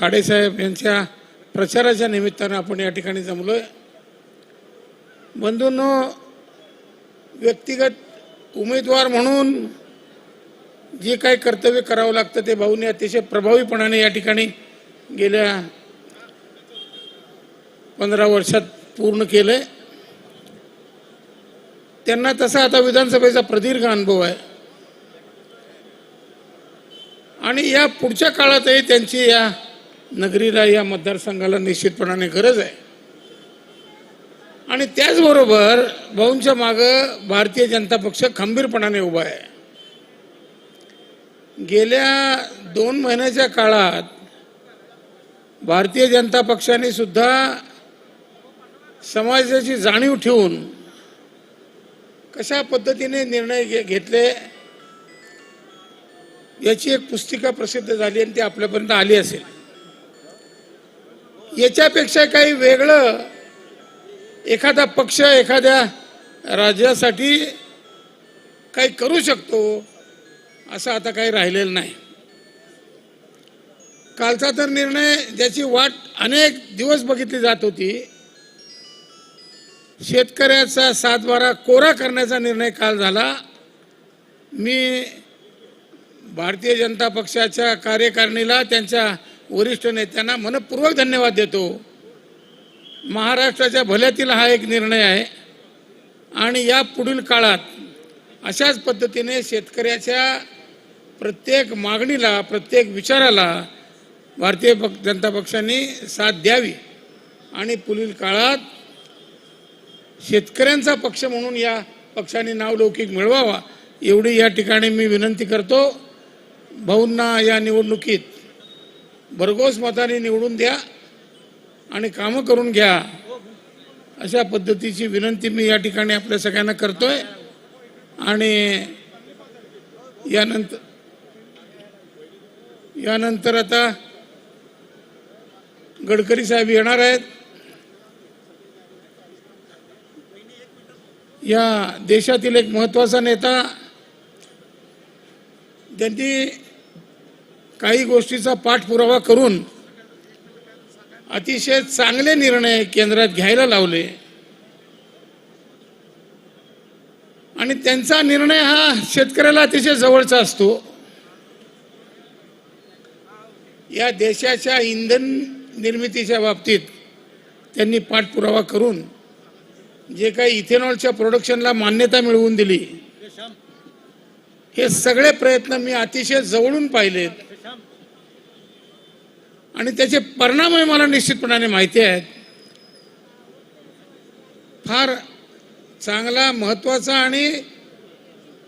खाडेसाहेब यांच्या प्रचाराच्या निमित्तानं आपण या ठिकाणी जमलो आहे बंधूंनो व्यक्तिगत उमेदवार म्हणून जे काही कर्तव्य करावं लागतं ते भाऊने अतिशय प्रभावीपणाने या ठिकाणी गेल्या पंधरा वर्षात पूर्ण केलं आहे त्यांना तसा आता विधानसभेचा प्रदीर्घ अनुभव आहे. आणि या पुढच्या काळातही त्यांची या नगरीला या मतदारसंघाला निश्चितपणाने गरज आहे. आणि त्याचबरोबर भाऊंच्या मागं भारतीय जनता पक्ष खंबीरपणाने उभा आहे. गेल्या दोन महिन्याच्या काळात भारतीय जनता पक्षाने सुद्धा समाजाची जाणीव ठेवून कशा पद्धतीने निर्णय घे घेतले याची एक पुस्तिका प्रसिद्ध झाली आणि ती आपल्यापर्यंत आली असेल. याच्यापेक्षा काही वेगळं एखादा पक्ष एखाद्या राज्यासाठी काही करू शकतो असं आता काही राहिलेलं नाही. कालचा तर निर्णय ज्याची वाट अनेक दिवस बघितली जात होती. शेतकऱ्याचा सातबारा कोरा करण्याचा निर्णय काल झाला. मी भारतीय जनता पक्षाच्या कार्यकारिणीला त्यांच्या वरिष्ठ नेत्यांना मनपूर्वक धन्यवाद देतो. महाराष्ट्राच्या भल्यातील हा एक निर्णय आहे. आणि या पुढील काळात अशाच पद्धतीने शेतकऱ्याच्या प्रत्येक मागणीला प्रत्येक विचाराला भारतीय पक्ष जनता पक्षाने साथ द्यावी. आणि पुढील काळात शेतकऱ्यांचा पक्ष म्हणून या पक्षाने नावलौकिक मिळवावा एवढी या ठिकाणी मी विनंती करतो. भाऊंना या निवडणुकीत भरघोस मताने निवडून द्या आणि कामं करून घ्या अशा पद्धतीची विनंती मी या ठिकाणी आपल्या सगळ्यांना करतोय. आणि यानंतर यानंतर आता गडकरी साहेब येणार आहेत. या देशातील एक महत्त्वाचा नेता त्यांनी काही गोष्टीचा पाठपुरावा करून अतिशय चांगले निर्णय केंद्रात घ्यायला लावले. आणि त्यांचा निर्णय हा शेतकऱ्याला अतिशय जवळचा असतो. या देशाच्या इंधन निर्मितीच्या बाबतीत त्यांनी पाठपुरावा करून जे काही इथेनॉलच्या प्रोडक्शनला मान्यता मिळवून दिली. हे सगळे प्रयत्न मी अतिशय जवळून पाहिलेत. आणि त्याचे परिणामही मला निश्चितपणाने माहिती आहेत. फार चांगला महत्त्वाचा आणि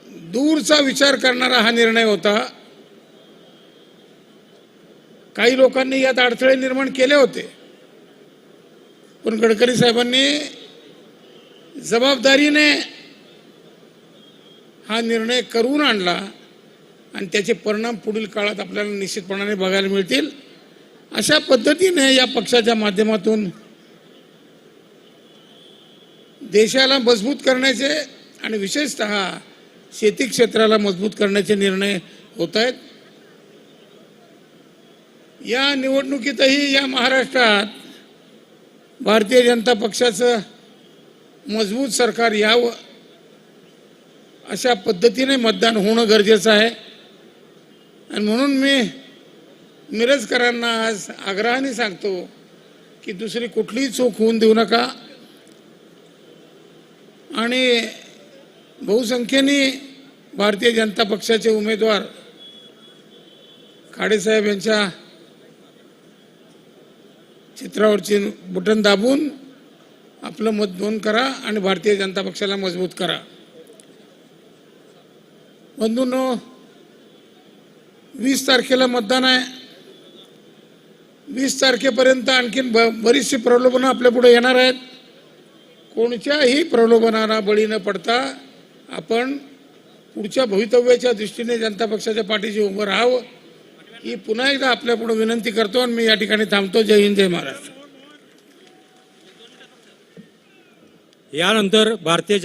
दूरचा विचार करणारा हा निर्णय होता. काही लोकांनी यात अडथळे निर्माण केले होते. पण गडकरी साहेबांनी जबाबदारीने हा निर्णय करून आणला आणि त्याचे परिणाम पुढील काळात आपल्याला निश्चितपणाने बघायला मिळतील. अशा पद्धतीने या पक्षाच्या माध्यमातून देशाला मजबूत करण्याचे आणि विशेषत शेती क्षेत्राला मजबूत करण्याचे निर्णय होत आहेत. या निवडणुकीतही या महाराष्ट्रात भारतीय जनता पक्षाचं मजबूत सरकार यावं अशा पद्धतीने मतदान होणं गरजेचं आहे. आणि म्हणून मी मिरजकरांना आज आग्रहाने सांगतो की दुसरी कुठलीही चूक होऊन देऊ नका. आणि बहुसंख्येने भारतीय जनता पक्षाचे उमेदवार खाडेसाहेब यांच्या चित्रावरची बटन दाबून आपलं मत दोन करा आणि भारतीय जनता पक्षाला मजबूत करा. बंधूंनो वीस तारखेला मतदान आहे. वीस तारखेपर्यंत आणखीन ब बरीचशी प्रलोभनं आपल्या पुढे येणार आहेत. कोणत्याही प्रलोभनाला बळी न पडता आपण पुढच्या भवितव्याच्या दृष्टीने जनता पक्षाच्या पाठीशी उभं राहावं. ही पुन्हा एकदा आपल्या पुढे विनंती करतो आणि मी या ठिकाणी थांबतो. जय हिंद जय महाराष्ट्र. यानंतर भारतीय